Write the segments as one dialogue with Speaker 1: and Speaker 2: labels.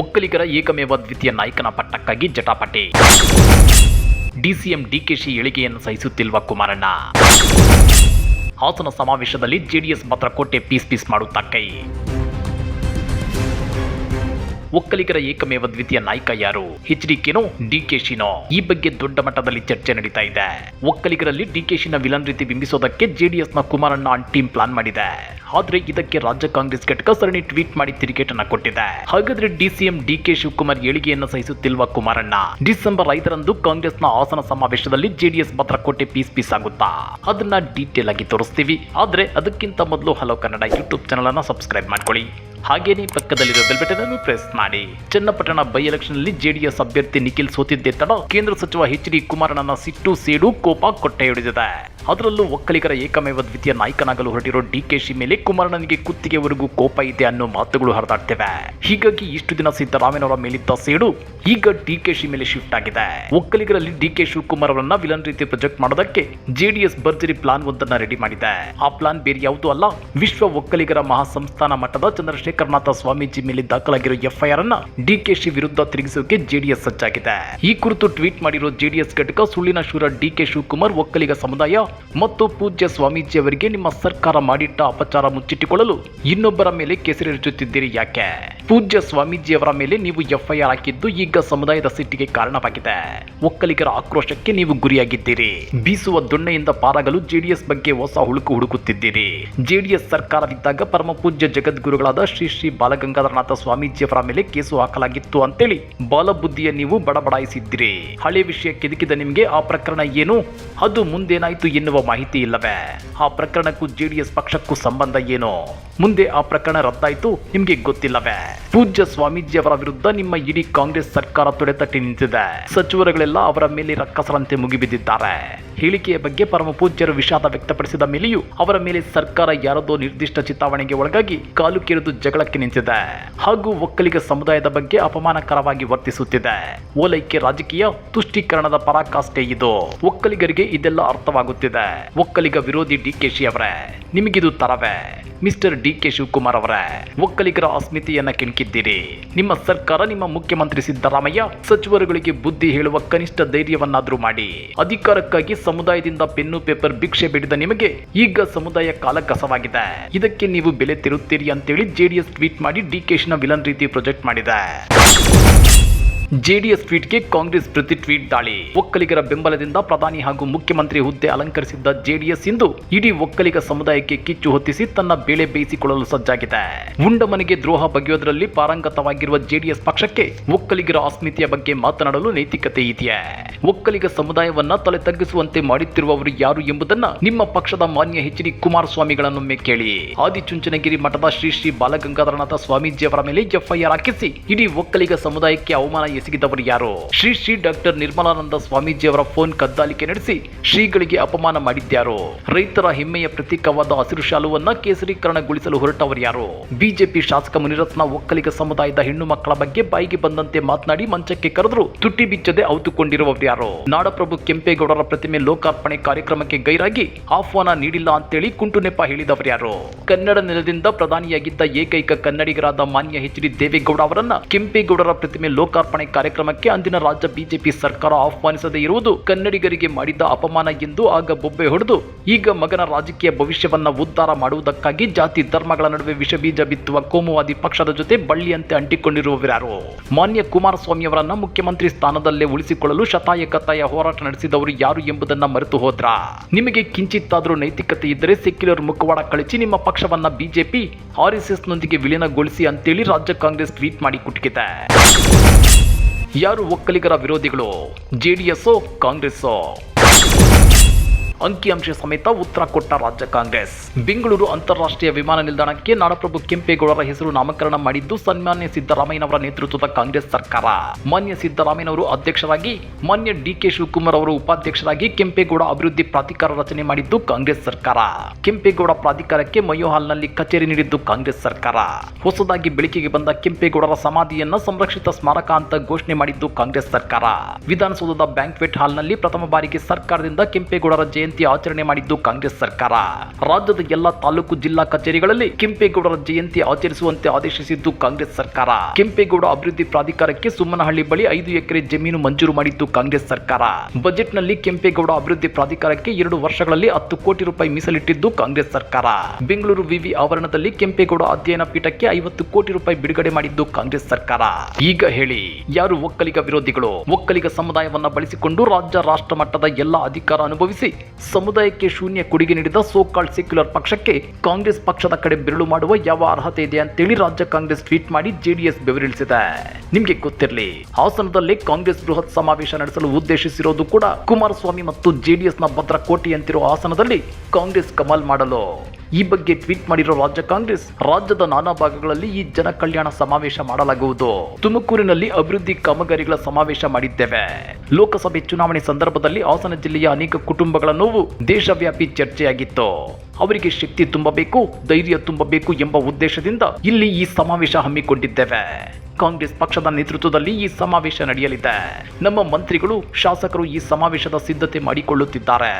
Speaker 1: ಒಕ್ಕಲಿಗರ ಏಕಮೇವ ದ್ವಿತೀಯ ನಾಯಕನ ಪಟ್ಟಕ್ಕಾಗಿ ಜಟಾಪಟಿ. ಡಿಸಿಎಂ ಡಿಕೆಶಿ ಏಳಿಗೆಯನ್ನು ಸಹಿಸುತ್ತಿಲ್ವ ಕುಮಾರಣ್ಣ. ಹಾಸನ ಸಮಾವೇಶದಲ್ಲಿ ಜೆಡಿಎಸ್ ಕೋಟೆ ಪೀಸ್ ಪೀಸ್ ಮಾಡುತ್ತಾ ಕೈ. ಒಕ್ಕಲಿಗರ ಏಕಮೇವ ದ್ವಿತೀಯ ನಾಯಕ ಯಾರು? ಎಚ್ ಡಿ ಕೆನೋ ಡಿಕೆಶಿನೋ ಈ ಬಗ್ಗೆ ದೊಡ್ಡ ಮಟ್ಟದಲ್ಲಿ ಚರ್ಚೆ ನಡೀತಾ ಇದೆ. ಒಕ್ಕಲಿಗರಲ್ಲಿ ಡಿಕೆಶಿನ ವಿಲನ್ ರೀತಿ ಬಿಂಬಿಸೋದಕ್ಕೆ ಜೆಡಿಎಸ್ನ ಕುಮಾರಣ್ಣ ಟೀಮ್ ಪ್ಲಾನ್ ಮಾಡಿದೆ. ಆದ್ರೆ ಇದಕ್ಕೆ ರಾಜ್ಯ ಕಾಂಗ್ರೆಸ್ ಘಟಕ ಸರಣಿ ಟ್ವೀಟ್ ಮಾಡಿ ತಿರುಗೇಟನ್ನ ಕೊಟ್ಟಿದೆ. ಹಾಗಾದ್ರೆ ಡಿಸಿಎಂ ಡಿಕೆ ಶಿವಕುಮಾರ್ ಏಳಿಗೆಯನ್ನು ಸಹಿಸುತ್ತಿಲ್ವ ಕುಮಾರಣ್ಣ? ಡಿಸೆಂಬರ್ ಐದರಂದು ಕಾಂಗ್ರೆಸ್ನ ಹಾಸನ ಸಮಾವೇಶದಲ್ಲಿ ಜೆಡಿಎಸ್ ಭದ್ರಕೋಟೆ ಪೀಸ್ ಪೀಸ್ ಆಗುತ್ತಾ? ಅದನ್ನ ಡೀಟೇಲ್ ಆಗಿ ತೋರಿಸ್ತೀವಿ. ಆದ್ರೆ ಅದಕ್ಕಿಂತ ಮೊದಲು ಹಲೋ ಕನ್ನಡ ಯೂಟ್ಯೂಬ್ ಚಾನಲ್ ಅನ್ನ ಸಬ್ಸ್ಕ್ರೈಬ್ ಮಾಡ್ಕೊಳ್ಳಿ. ಹಾಗೇನೇ ಪಕ್ಕದಲ್ಲಿರೋ ಬೆಲ್ ಬಟನ್ ಪ್ರೆಸ್ ಮಾಡಿ. ಚನ್ನಪಟ್ಟಣ ಬೈ ಎಲೆಕ್ಷನ್ನಲ್ಲಿ ಜೆಡಿಎಸ್ ಅಭ್ಯರ್ಥಿ ನಿಖಿಲ್ ಸೋತಿದ್ದೆ ತಡ ಕೇಂದ್ರ ಸಚಿವ ಎಚ್ ಡಿ ಕುಮಾರಣ್ಣನ ಸಿಟ್ಟು ಸೇಡು ಕೋಪ ಕೊಟ್ಟೆ ಹಿಡಿದಿದೆ ಅದರಲ್ಲೂ ಒಕ್ಕಲಿಗರ ಏಕಮೇವ ದ್ವಿತೀಯ ನಾಯಕನಾಗಲು ಹೊರಟಿರೋ ಡಿಕೆಶಿ ಮೇಲೆ ಕುಮಾರಣ್ಣನಿಗೆ ಕುತ್ತಿಗೆವರೆಗೂ ಕೋಪ ಇದೆ ಅನ್ನೋ ಮಾತುಗಳು ಹರಿದಾಡ್ತಿವೆ. ಹೀಗಾಗಿ ಇಷ್ಟು ದಿನ ಸಿದ್ದರಾಮಯ್ಯನವರ ಮೇಲಿದ್ದ ಸೇಡು ಈಗ ಡಿಕೆಶಿ ಮೇಲೆ ಶಿಫ್ಟ್ ಆಗಿದೆ. ಒಕ್ಕಲಿಗರಲ್ಲಿ ಡಿಕೆ ಶಿವಕುಮಾರ್ ಅವರನ್ನ ವಿಲನ್ ರೀತಿ ಪ್ರೊಜೆಕ್ಟ್ ಮಾಡೋದಕ್ಕೆ ಜೆಡಿಎಸ್ ಭರ್ಜರಿ ಪ್ಲಾನ್ ಒಂದನ್ನ ರೆಡಿ ಮಾಡಿದೆ. ಆ ಪ್ಲಾನ್ ಬೇರೆ ಯಾವುದೂ ಅಲ್ಲ, ವಿಶ್ವ ಒಕ್ಕಲಿಗರ ಮಹಾಸಂಸ್ಥಾನ ಮಟ್ಟದ ಚಂದ್ರಶೇಖರನಾಥ ಸ್ವಾಮೀಜಿ ಮೇಲೆ ದಾಖಲಾಗಿರೋ ಎಫ್ಐಆರ್ ಅನ್ನ ಡಿಕೆಶಿ ವಿರುದ್ಧ ತಿರುಗಿಸೋಕೆ ಜೆಡಿಎಸ್ ಸಜ್ಜಾಗಿದೆ. ಈ ಕುರಿತು ಟ್ವೀಟ್ ಮಾಡಿರೋ ಜೆಡಿಎಸ್ ಘಟಕ ಸುಳ್ಳಿನ ಶೂರ ಡಿಕೆ ಶಿವಕುಮಾರ್ ಒಕ್ಕಲಿಗ ಸಮುದಾಯ ಮತ್ತು ಪೂಜ್ಯ ಸ್ವಾಮೀಜಿ ಅವರಿಗೆ ನಿಮ್ಮ ಸರ್ಕಾರ ಮಾಡಿಟ್ಟ ಅಪಚಾರ ಮುಚ್ಚಿಟ್ಟುಕೊಳ್ಳಲು ಇನ್ನೊಬ್ಬರ ಮೇಲೆ ಕೆಸರಿರುಚುತ್ತಿದ್ದೀರಿ ಯಾಕೆ? ಪೂಜ್ಯ ಸ್ವಾಮೀಜಿಯವರ ಮೇಲೆ ನೀವು ಎಫ್ಐಆರ್ ಹಾಕಿದ್ದು ಈಗ ಸಮುದಾಯದ ಸಿಟ್ಟಿಗೆ ಕಾರಣವಾಗಿದೆ. ಒಕ್ಕಲಿಗರ ಆಕ್ರೋಶಕ್ಕೆ ನೀವು ಗುರಿಯಾಗಿದ್ದೀರಿ. ಬೀಸುವ ದೊಣ್ಣೆಯಿಂದ ಪಾರಾಗಲು ಜೆಡಿಎಸ್ ಬಗ್ಗೆ ಹೊಸ ಹುಳುಕು ಹುಡುಕುತ್ತಿದ್ದೀರಿ. ಜೆಡಿಎಸ್ ಸರ್ಕಾರವಿದ್ದಾಗ ಪರಮ ಪೂಜ್ಯ ಜಗದ್ಗುರುಗಳಾದ ಶ್ರೀ ಶ್ರೀ ಬಾಲಗಂಗಾಧರನಾಥ ಸ್ವಾಮೀಜಿಯವರ ಮೇಲೆ ಕೇಸು ಹಾಕಲಾಗಿತ್ತು ಅಂತೇಳಿ ಬಾಲಬುದ್ಧಿಯ ನೀವು ಬಡಬಡಾಯಿಸಿದ್ದೀರಿ. ಹಳೆ ವಿಷಯ ಕೆದಕಿದ ನಿಮಗೆ ಆ ಪ್ರಕರಣ ಏನು? ಅದು ಮುಂದೇನಾಯ್ತು ಎನ್ನುವ ಮಾಹಿತಿ ಇಲ್ಲವೇ? ಆ ಪ್ರಕರಣಕ್ಕೂ ಜೆಡಿಎಸ್ ಪಕ್ಷಕ್ಕೂ ಸಂಬಂಧ ಏನು? ಮುಂದೆ ಆ ಪ್ರಕರಣ ರದ್ದಾಯ್ತು, ನಿಮಗೆ ಗೊತ್ತಿಲ್ಲವೇ? ಪೂಜ್ಯ ಸ್ವಾಮೀಜಿಯವರ ವಿರುದ್ಧ ನಿಮ್ಮ ಇಡೀ ಕಾಂಗ್ರೆಸ್ ಸರ್ಕಾರ ತೊಡೆತಟ್ಟಿ ನಿಂತಿದೆ. ಸಚಿವರುಗಳೆಲ್ಲ ಅವರ ಮೇಲೆ ರಕ್ಕಸರಂತೆ ಮುಗಿಬಿದ್ದಿದ್ದಾರೆ. ಹೇಳಿಕೆಯ ಬಗ್ಗೆ ಪರಮ ಪೂಜ್ಯರು ವಿಷಾದ ವ್ಯಕ್ತಪಡಿಸಿದ ಮೇಲೆಯೂ ಅವರ ಮೇಲೆ ಸರ್ಕಾರ ಯಾರದೋ ನಿರ್ದಿಷ್ಟ ಚಿತಾವಣೆಗೆ ಒಳಗಾಗಿ ಕಾಲು ಕೆರೆದು ಜಗಳಕ್ಕೆ ನಿಂತಿದೆ. ಹಾಗೂ ಒಕ್ಕಲಿಗ ಸಮುದಾಯದ ಬಗ್ಗೆ ಅಪಮಾನಕರವಾಗಿ ವರ್ತಿಸುತ್ತಿದೆ. ಓಲೈಕೆ ರಾಜಕೀಯ ತುಷ್ಟೀಕರಣದ ಪರಾಕಾಷ್ಠೆ ಇದು. ಒಕ್ಕಲಿಗರಿಗೆ ಇದೆಲ್ಲ ಅರ್ಥವಾಗುತ್ತಿದೆ. ಒಕ್ಕಲಿಗ ವಿರೋಧಿ ಡಿಕೆಶಿ ಅವರೇ, ನಿಮಗಿದು ತರವೇ. ಮಿಸ್ಟರ್ ಡಿ ಕೆ ಶಿವಕುಮಾರ್ ಅವರೇ, ಒಕ್ಕಲಿಗರ ಅಸ್ಮಿತೆಯನ್ನ ಕೆಣಕಿದ್ದೀರಿ. ನಿಮ್ಮ ಸರ್ಕಾರ, ನಿಮ್ಮ ಮುಖ್ಯಮಂತ್ರಿ ಸಿದ್ದರಾಮಯ್ಯ ಸಚಿವರುಗಳಿಗೆ ಬುದ್ಧಿ ಹೇಳುವ ಕನಿಷ್ಠ ಧೈರ್ಯವನ್ನಾದ್ರೂ ಮಾಡಿ. ಅಧಿಕಾರಕ್ಕಾಗಿ ಸಮುದಾಯದಿಂದ ಪೆನ್ನು, ಪೇಪರ್, ಭಿಕ್ಷೆ ಬೇಡಿದ ನಿಮಗೆ ಈಗ ಸಮುದಾಯ ಕಾಲ ಕಸವಾಗಿದೆ ಇದಕ್ಕೆ ನೀವು ಬೆಲೆ ತಿರುತ್ತೀರಿ ಅಂತೇಳಿ ಜೆಡಿಎಸ್ ಟ್ವೀಟ್ ಮಾಡಿ ಡಿ ನ ವಿಲನ್ ರೀತಿ ಪ್ರೊಜೆಕ್ಟ್ ಮಾಡಿದೆ. ಜೆಡಿಎಸ್ ಟ್ವೀಟ್ಗೆ ಕಾಂಗ್ರೆಸ್ ಪ್ರತಿ ಟ್ವೀಟ್ ದಾಳಿ. ಒಕ್ಕಲಿಗರ ಬೆಂಬಲದಿಂದ ಪ್ರಧಾನಿ ಹಾಗೂ ಮುಖ್ಯಮಂತ್ರಿ ಹುದ್ದೆ ಅಲಂಕರಿಸಿದ್ದ ಜೆಡಿಎಸ್ ಇಂದು ಇಡೀ ಒಕ್ಕಲಿಗ ಸಮುದಾಯಕ್ಕೆ ಕಿಚ್ಚು ಹೊತ್ತಿಸಿ ತನ್ನ ಬೇಳೆ ಬೇಯಿಸಿಕೊಳ್ಳಲು ಸಜ್ಜಾಗಿದೆ. ಮುಂಡಮನೆಗೆ ದ್ರೋಹ ಬಗೆಯೋದ್ರಲ್ಲಿ ಪಾರಂಗತವಾಗಿರುವ ಜೆಡಿಎಸ್ ಪಕ್ಷಕ್ಕೆ ಒಕ್ಕಲಿಗರ ಅಸ್ಮಿತೆಯ ಬಗ್ಗೆ ಮಾತನಾಡಲು ನೈತಿಕತೆ ಇದೆಯೇ? ಒಕ್ಕಲಿಗ ಸಮುದಾಯವನ್ನ ತಲೆ ತಗ್ಗಿಸುವಂತೆ ಮಾಡುತ್ತಿರುವವರು ಯಾರು ಎಂಬುದನ್ನ ನಿಮ್ಮ ಪಕ್ಷದ ಮಾನ್ಯ ಎಚ್ ಡಿ ಕುಮಾರಸ್ವಾಮಿಗಳನ್ನೊಮ್ಮೆ ಕೇಳಿ ಆದಿಚುಂಚನಗಿರಿ ಮಠದ ಶ್ರೀ ಶ್ರೀ ಬಾಲಗಂಗಾಧರನಾಥ ಸ್ವಾಮೀಜಿಯವರ ಮೇಲೆ ಎಫ್ಐಆರ್ ಹಾಕಿಸಿ ಇಡೀ ಒಕ್ಕಲಿಗ ಸಮುದಾಯಕ್ಕೆ ಅವಮಾನ ಎಸಗಿದವರು ಯಾರು ಶ್ರೀ ಶ್ರೀ ಡಾಕ್ಟರ್ ನಿರ್ಮಲಾನಂದ ಸ್ವಾಮೀಜಿಯವರ ಫೋನ್ ಕದ್ದಾಲಿಕೆ ನಡೆಸಿ ಶ್ರೀಗಳಿಗೆ ಅಪಮಾನ ಮಾಡಿದ್ಯಾರು. ರೈತರ ಹೆಮ್ಮೆಯ ಪ್ರತೀಕವಾದ ಹಸಿರು ಶಾಲುವನ್ನ ಕೇಸರೀಕರಣಗೊಳಿಸಲು ಹೊರಟವರು ಯಾರು ಬಿಜೆಪಿ ಶಾಸಕ ಮುನಿರತ್ನ ಒಕ್ಕಲಿಗ ಸಮುದಾಯದ ಹೆಣ್ಣು ಮಕ್ಕಳ ಬಗ್ಗೆ ಬಾಯಿಗೆ ಬಂದಂತೆ ಮಾತನಾಡಿ ಮಂಚಕ್ಕೆ ಕರೆದ್ರು ತುಟ್ಟಿ ಬಿಚ್ಚದೆ ಔತುಕೊಂಡಿರುವವರು ಯಾರು ನಾಡಪ್ರಭು ಕೆಂಪೇಗೌಡರ ಪ್ರತಿಮೆ ಲೋಕಾರ್ಪಣೆ ಕಾರ್ಯಕ್ರಮಕ್ಕೆ ಗೈರಾಗಿ ಆಹ್ವಾನ ನೀಡಿಲ್ಲ ಅಂತೇಳಿ ಕುಂಟು ನೆಪ ಹೇಳಿದವರು ಯಾರು ಕನ್ನಡ ನೆಲದಿಂದ ಪ್ರಧಾನಿಯಾಗಿದ್ದ ಏಕೈಕ ಕನ್ನಡಿಗರಾದ ಮಾನ್ಯ ಎಚ್ ಡಿ ದೇವೇಗೌಡ ಅವರನ್ನ ಕೆಂಪೇಗೌಡರ ಪ್ರತಿಮೆ ಲೋಕಾರ್ಪಣೆ ಕಾರ್ಯಕ್ರಮಕ್ಕೆ ಅಂದಿನ ರಾಜ್ಯ ಬಿಜೆಪಿ ಸರ್ಕಾರ ಆಹ್ವಾನಿಸದೇ ಇರುವುದು ಕನ್ನಡಿಗರಿಗೆ ಮಾಡಿದ ಅಪಮಾನ ಎಂದು ಆಗ ಬೊಬ್ಬೆ ಹೊಡೆದು ಈಗ ಮಗನ ರಾಜಕೀಯ ಭವಿಷ್ಯವನ್ನ ಉದ್ಧಾರ ಮಾಡುವುದಕ್ಕಾಗಿ ಜಾತಿ ಧರ್ಮಗಳ ನಡುವೆ ವಿಷಬೀಜ ಬಿತ್ತುವ ಕೋಮುವಾದಿ ಪಕ್ಷದ ಜೊತೆ ಬಳ್ಳಿಯಂತೆ ಅಂಟಿಕೊಂಡಿರುವವರಾರು. ಮಾನ್ಯ ಕುಮಾರಸ್ವಾಮಿ ಅವರನ್ನ ಮುಖ್ಯಮಂತ್ರಿ ಸ್ಥಾನದಲ್ಲೇ ಉಳಿಸಿಕೊಳ್ಳಲು ಶತಾಯ ಕತಾಯ ಹೋರಾಟ ನಡೆಸಿದವರು ಯಾರು ಎಂಬುದನ್ನ ಮರೆತು ಹೋದ್ರ? ನಿಮಗೆ ಕಿಂಚಿತ್ತಾದರೂ ನೈತಿಕತೆ ಇದ್ದರೆ ಸೆಕ್ಯುಲರ್ ಮುಖವಾಡ ಕಳಚಿ ನಿಮ್ಮ ಪಕ್ಷವನ್ನ ಬಿಜೆಪಿ, ಆರ್ ಎಸ್ ಎಸ್ ನೊಂದಿಗೆ ವಿಲೀನಗೊಳಿಸಿ ಅಂತೇಳಿ ರಾಜ್ಯ ಕಾಂಗ್ರೆಸ್ ಟ್ವೀಟ್ ಮಾಡಿ ಕುಟುಕಿದೆ. ಯಾರು ಒಕ್ಕಲಿಗರ ವಿರೋಧಿಗಳು? ಜೆಡಿಎಸ್ ಕಾಂಗ್ರೆಸ್ ಅಂಕಿಅಂಶ ಸಮೇತ ಉತ್ತರ ಕೊಟ್ಟ ರಾಜ್ಯ ಕಾಂಗ್ರೆಸ್. ಬೆಂಗಳೂರು ಅಂತಾರಾಷ್ಟ್ರೀಯ ವಿಮಾನ ನಿಲ್ದಾಣಕ್ಕೆ ನಾಡಪ್ರಭು ಕೆಂಪೇಗೌಡರ ಹೆಸರು ನಾಮಕರಣ ಮಾಡಿದ್ದು ಸನ್ಮಾನ್ಯ ಸಿದ್ದರಾಮಯ್ಯನವರ ನೇತೃತ್ವದ ಕಾಂಗ್ರೆಸ್ ಸರ್ಕಾರ. ಮಾನ್ಯ ಸಿದ್ದರಾಮಯ್ಯನವರು ಅಧ್ಯಕ್ಷರಾಗಿ, ಮಾನ್ಯ ಡಿಕೆ ಶಿವಕುಮಾರ್ ಅವರು ಉಪಾಧ್ಯಕ್ಷರಾಗಿ ಕೆಂಪೇಗೌಡ ಅಭಿವೃದ್ಧಿ ಪ್ರಾಧಿಕಾರ ರಚನೆ ಮಾಡಿದ್ದು ಕಾಂಗ್ರೆಸ್ ಸರ್ಕಾರ. ಕೆಂಪೇಗೌಡ ಪ್ರಾಧಿಕಾರಕ್ಕೆ ಮಯೋಹಾಲ್ನಲ್ಲಿ ಕಚೇರಿ ನೀಡಿದ್ದು ಕಾಂಗ್ರೆಸ್ ಸರ್ಕಾರ. ಹೊಸದಾಗಿ ಬೆಳಕಿಗೆ ಬಂದ ಕೆಂಪೇಗೌಡರ ಸಮಾಧಿಯನ್ನ ಸಂರಕ್ಷಿತ ಸ್ಮಾರಕ ಅಂತ ಘೋಷಣೆ ಮಾಡಿದ್ದು ಕಾಂಗ್ರೆಸ್ ಸರ್ಕಾರ. ವಿಧಾನಸೌಧದ ಬ್ಯಾಂಕ್ವೆಟ್ ಹಾಲ್ನಲ್ಲಿ ಪ್ರಥಮ ಬಾರಿಗೆ ಸರ್ಕಾರದಿಂದ ಕೆಂಪೇಗೌಡರ ಜಯಂತಿ ಜಯಂತಿ ಆಚರಣೆ ಮಾಡಿದ್ದು ಕಾಂಗ್ರೆಸ್ ಸರ್ಕಾರ. ರಾಜ್ಯದ ಎಲ್ಲ ತಾಲೂಕು ಜಿಲ್ಲಾ ಕಚೇರಿಗಳಲ್ಲಿ ಕೆಂಪೇಗೌಡರ ಜಯಂತಿ ಆಚರಿಸುವಂತೆ ಆದೇಶಿಸಿದ್ದು ಕಾಂಗ್ರೆಸ್ ಸರ್ಕಾರ. ಕೆಂಪೇಗೌಡ ಅಭಿವೃದ್ಧಿ ಪ್ರಾಧಿಕಾರಕ್ಕೆ ಸುಮ್ಮನಹಳ್ಳಿ ಬಳಿ ಐದು ಎಕರೆ ಜಮೀನು ಮಂಜೂರು ಮಾಡಿದ್ದು ಕಾಂಗ್ರೆಸ್ ಸರ್ಕಾರ. ಬಜೆಟ್ನಲ್ಲಿ ಕೆಂಪೇಗೌಡ ಅಭಿವೃದ್ಧಿ ಪ್ರಾಧಿಕಾರಕ್ಕೆ ಎರಡು ವರ್ಷಗಳಲ್ಲಿ ಹತ್ತು ಕೋಟಿ ರೂಪಾಯಿ ಮೀಸಲಿಟ್ಟಿದ್ದು ಕಾಂಗ್ರೆಸ್ ಸರ್ಕಾರ. ಬೆಂಗಳೂರು ವಿವಿ ಆವರಣದಲ್ಲಿ ಕೆಂಪೇಗೌಡ ಅಧ್ಯಯನ ಪೀಠಕ್ಕೆ ಐವತ್ತು ಕೋಟಿ ರೂಪಾಯಿ ಬಿಡುಗಡೆ ಮಾಡಿದ್ದು ಕಾಂಗ್ರೆಸ್ ಸರ್ಕಾರ. ಈಗ ಹೇಳಿ, ಯಾರು ಒಕ್ಕಲಿಗ ವಿರೋಧಿಗಳು? ಒಕ್ಕಲಿಗ ಸಮುದಾಯವನ್ನ ಬಳಸಿಕೊಂಡು ರಾಜ್ಯ ರಾಷ್ಟ್ರ ಮಟ್ಟದ ಎಲ್ಲ ಅಧಿಕಾರ ಅನುಭವಿಸಿ ಸಮುದಾಯಕ್ಕೆ ಶೂನ್ಯ ಕೊಡುಗೆ ನೀಡಿದ ಸೋಕಾಲ್ಡ್ ಸೆಕ್ಯುಲರ್ ಪಕ್ಷಕ್ಕೆ ಕಾಂಗ್ರೆಸ್ ಪಕ್ಷದ ಕಡೆ ಬೆರಳು ಮಾಡುವ ಯಾವ ಅರ್ಹತೆ ಇದೆ ಅಂತೇಳಿ ರಾಜ್ಯ ಕಾಂಗ್ರೆಸ್ ಟ್ವೀಟ್ ಮಾಡಿ ಜೆಡಿಎಸ್ ಬೆವರಿಳಿಸಿದೆ. ನಿಮ್ಗೆ ಗೊತ್ತಿರಲಿ, ಹಾಸನದಲ್ಲಿ ಕಾಂಗ್ರೆಸ್ ಬೃಹತ್ ಸಮಾವೇಶ ನಡೆಸಲು ಉದ್ದೇಶಿಸಿರೋದು ಕೂಡ ಕುಮಾರಸ್ವಾಮಿ ಮತ್ತು ಜೆಡಿಎಸ್ನ ಭದ್ರಕೋಟೆಯಂತಿರುವ ಭದ್ರಕೋಟೆಯಂತಿರೋ ಹಾಸನದಲ್ಲಿ ಕಾಂಗ್ರೆಸ್ ಕಮಾಲ್ ಮಾಡಲು. ಈ ಬಗ್ಗೆ ಟ್ವೀಟ್ ಮಾಡಿರೋ ರಾಜ್ಯ ಕಾಂಗ್ರೆಸ್, ರಾಜ್ಯದ ನಾನಾ ಭಾಗಗಳಲ್ಲಿ ಈ ಜನ ಕಲ್ಯಾಣ ಸಮಾವೇಶ ಮಾಡಲಾಗುವುದು. ತುಮಕೂರಿನಲ್ಲಿ ಅಭಿವೃದ್ಧಿ ಕಾಮಗಾರಿಗಳ ಸಮಾವೇಶ ಮಾಡಿದ್ದೇವೆ. ಲೋಕಸಭೆ ಚುನಾವಣೆ ಸಂದರ್ಭದಲ್ಲಿ ಹಾಸನ ಜಿಲ್ಲೆಯ ಅನೇಕ ಕುಟುಂಬಗಳ ನೋವು ದೇಶವ್ಯಾಪಿ ಚರ್ಚೆಯಾಗಿತ್ತು. ಅವರಿಗೆ ಶಕ್ತಿ ತುಂಬಬೇಕು, ಧೈರ್ಯ ತುಂಬಬೇಕು ಎಂಬ ಉದ್ದೇಶದಿಂದ ಇಲ್ಲಿ ಈ ಸಮಾವೇಶ ಹಮ್ಮಿಕೊಂಡಿದ್ದೇವೆ. ಕಾಂಗ್ರೆಸ್ ಪಕ್ಷದ ನೇತೃತ್ವದಲ್ಲಿ ಈ ಸಮಾವೇಶ ನಡೆಯಲಿದೆ. ನಮ್ಮ ಮಂತ್ರಿಗಳು, ಶಾಸಕರು ಈ ಸಮಾವೇಶದ ಸಿದ್ಧತೆ ಮಾಡಿಕೊಳ್ಳುತ್ತಿದ್ದಾರೆ.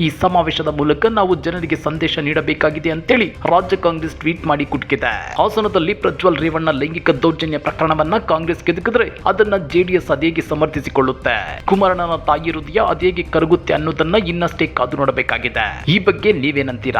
Speaker 1: ಈ ಸಮಾವೇಶದ ಮೂಲಕ ನಾವು ಜನರಿಗೆ ಸಂದೇಶ ನೀಡಬೇಕಾಗಿದೆ ಅಂತೇಳಿ ರಾಜ್ಯ ಕಾಂಗ್ರೆಸ್ ಟ್ವೀಟ್ ಮಾಡಿ ಕುಟ್ಕಿದೆ. ಹಾಸನದಲ್ಲಿ ಪ್ರಜ್ವಲ್ ರೇವಣ್ಣ ಲೈಂಗಿಕ ದೌರ್ಜನ್ಯ ಪ್ರಕರಣವನ್ನ ಕಾಂಗ್ರೆಸ್ ಕೆದಕಿದ್ರೆ ಅದನ್ನ ಜೆಡಿಎಸ್ ಅದೇಗೆ ಸಮರ್ಥಿಸಿಕೊಳ್ಳುತ್ತೆ. ಕುಮಾರಣ್ಣನ ತಾಯಿ ಹೃದಯ ಅದೇಗೆ ಕರಗುತ್ತೆ ಅನ್ನೋದನ್ನ ಇನ್ನಷ್ಟೇ ಕಾದು ನೋಡಬೇಕಾಗಿದೆ. ಈ ಬಗ್ಗೆ ನೀವೇನಂತೀರಾ?